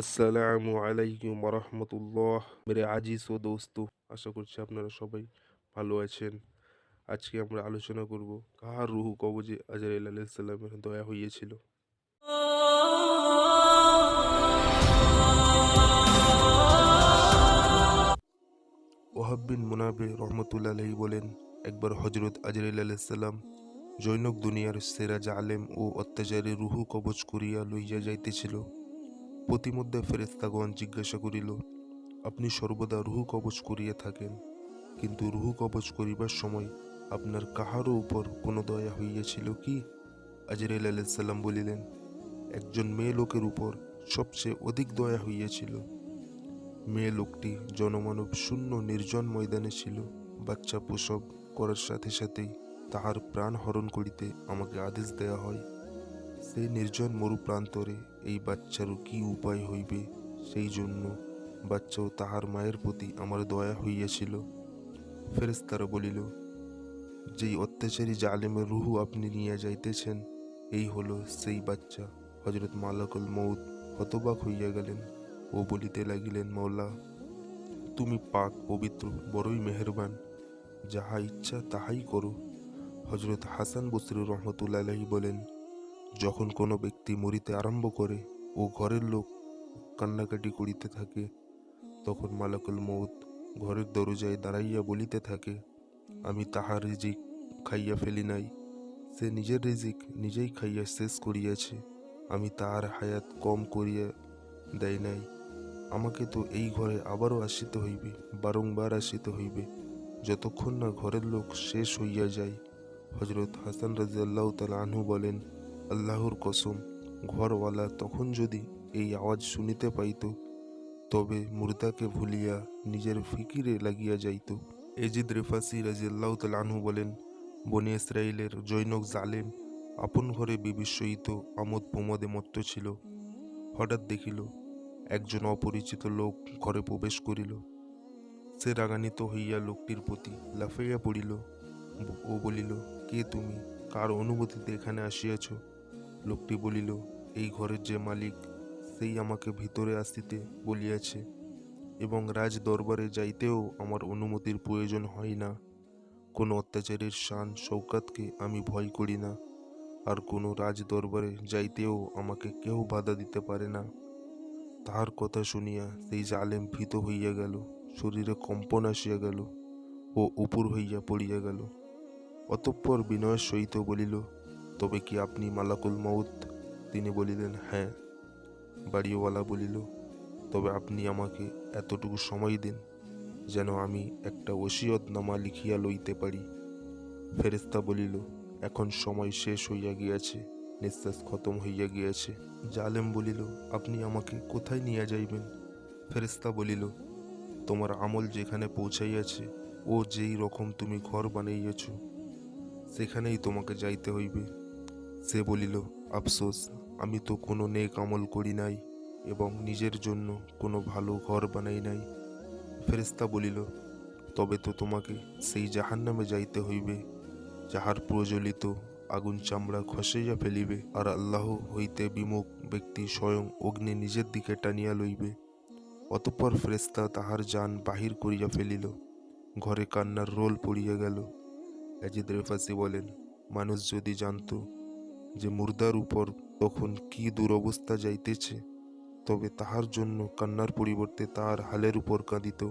আসসালামু আলাইকুম রহমতুল্লাহ মেরে আজিজ ও দোস্ত, আশা করছি আপনারা সবাই ভালো আছেন। আজকে আমরা আলোচনা করব কাহার রুহু কবজে আজরাইল আলাইসাল্লামের দয়া হইয়াছিল? ওহাব বিন মুনাবে রহমতুল্লাহ আলহী বলেন, একবার হজরত আজরাইল আলাইসাল্লাম জৈনক দুনিয়ার সেরা জালেম ও অত্যাচারী রুহু কবজ করিয়া লইয়া যাইতেছিল। প্রতিমধ্যে ফেরেস্তাগণ জিজ্ঞাসা করিল, আপনি সর্বদা রুহু কবচ করিয়া থাকেন, কিন্তু রুহু কবচ করিবার সময় আপনার কাহারও উপর কোনো দয়া হইয়াছিল কি? আজরাইল আলাইসাল্লাম বলিলেন, একজন মেয়ে লোকের উপর সবচেয়ে অধিক দয়া হইয়াছিল। মেয়ে লোকটি জনমানব শূন্য নির্জন ময়দানে ছিল, বাচ্চা প্রসব করার সাথে সাথেই তাহার প্রাণ হরণ করিতে আমাকে আদেশ দেয়া হয়। সেই নির্জন মরু প্রান্তরে এই বাচ্চারও কি উপায় হইবে? সেই জন্য বাচ্চাও তাহার মায়ের প্রতি আমার দয়া হইয়াছিল। ফেরেস্তারা বলিল, যেই অত্যাচারী জালেমের রুহু আপনি নিয়ে যাইতেছেন, এই হলো সেই বাচ্চা। হজরত মালাকুল মৌত হতবাক হইয়া গেলেন। ও বলিতে লাগিলেন মৌলা তুমি পাক, পবিত্র, বড়ই মেহেরবান, যাহা ইচ্ছা তাহাই করো। হজরত হাসান বসরুর রহমতুল্লাহ বলেন যখন কোনো ব্যক্তি মরিতে আরম্ভ করে ও ঘরের লোক কান্নাকাটি করিতে থাকে, তখন মালাকুল মৌত ঘরের দরজায় দাঁড়াইয়া বলিতে থাকে, আমি তাহার রিজিক খাইয়া ফেলি নাই। সে নিজের রিজিক নিজেই খাইয়া শেষ করিয়াছে। আমি তাহার হায়াত কম করিয়া দেয় নাই। আমাকে তো এই ঘরে আবারও আসিতে হইবে, বারংবার আসিতে হইবে। যতক্ষণ না ঘরের লোক শেষ হইয়া যায়। হজরত হাসান রাজিয়াল্লাহ তালা আনহু বলেন আল্লাহর কসম, ঘরওয়ালা তখন যদি এই আওয়াজ শুনিতে পাইত, তবে মুর্দাকে ভুলিয়া নিজের ফিকিরে লাগিয়া যাইত। এজিদ রেফাসি রাজিয়াল্লাহ তালাহু বলেন, বনি ইসরায়েলের জৈনক জালেম আপন ঘরে বিবিস্ময়িত আমোদ প্রমোদে মত্ত ছিল। হঠাৎ দেখিল, একজন অপরিচিত লোক ঘরে প্রবেশ করিল। সে রাগান্বিত হইয়া লোকটির প্রতি লাফাইয়া পড়িল। ও বলিল, কে তুমি? কার অনুমতিতে এখানে আসিয়াছ? লোকটি বলিল, এই ঘরের যে মালিক, সেই আমাকে ভিতরে আসিতে বলিয়াছে এবং রাজ দরবারে যাইতেও আমার অনুমতির প্রয়োজন হয় না। কোনো অত্যাচারের শান শৌকাতকে আমি ভয় করি না, আর কোনো রাজ দরবারে যাইতেও আমাকে কেউ বাধা দিতে পারে না। তাহার কথা শুনিয়া সেই জালেম ভীত হইয়া গেল, শরীরে কম্পন আসিয়া গেল ও উপর হইয়া পড়িয়া গেল। অতঃপর বিনয়ের সহিত বলিল তবে কি আপনি মালাকুল মৌত তিনি বলিলেন হ্যাঁ। বাড়িওয়ালা বলিল, তবে আপনি আমাকে এতটুকু সময় দিন যেন আমি একটা ওসিয়তনামা লিখিয়া লইতে পারি। ফেরেস্তা বলিল, এখন সময় শেষ হইয়া গিয়াছে, নিঃশ্বাস খতম হইয়া গিয়াছে। জালেম বলিল, আপনি আমাকে কোথায় নিয়ে যাইবেন? ফেরেস্তা বলিল, তোমার আমল যেখানে পৌঁছাইয়াছে, ও যেই রকম তুমি ঘর বানাইয়াছ, সেখানেই তোমাকে যাইতে হইবে। সে বলিল, আফসোস, আমি তো কোনো নেক আমল করি নাই এবং নিজের জন্য কোনো ভালো ঘর বানাই নাই। ফেরেস্তা বলিল, তবে তো তোমাকে সেই জাহান্নামে যাইতে হইবে, যাহার প্রজ্বলিত আগুন চামড়া খসাইয়া ফেলিবে আর আল্লাহ হইতে বিমুখ ব্যক্তি স্বয়ং অগ্নি নিজের দিকে টানিয়া লইবে। অতঃপর ফেরেস্তা তাহার যান বাহির করিয়া ফেলিল। ঘরে কান্নার রোল পড়িয়া গেল। অ্যাজিদ রেফাসি বলেন, মানুষ যদি জানত যে মুর্দার উপর তখন কি দুরবস্থা যাইতেছে, তবে তাহার জন্য কান্নার পরিবর্তে তার হালের উপর কাঁদিত।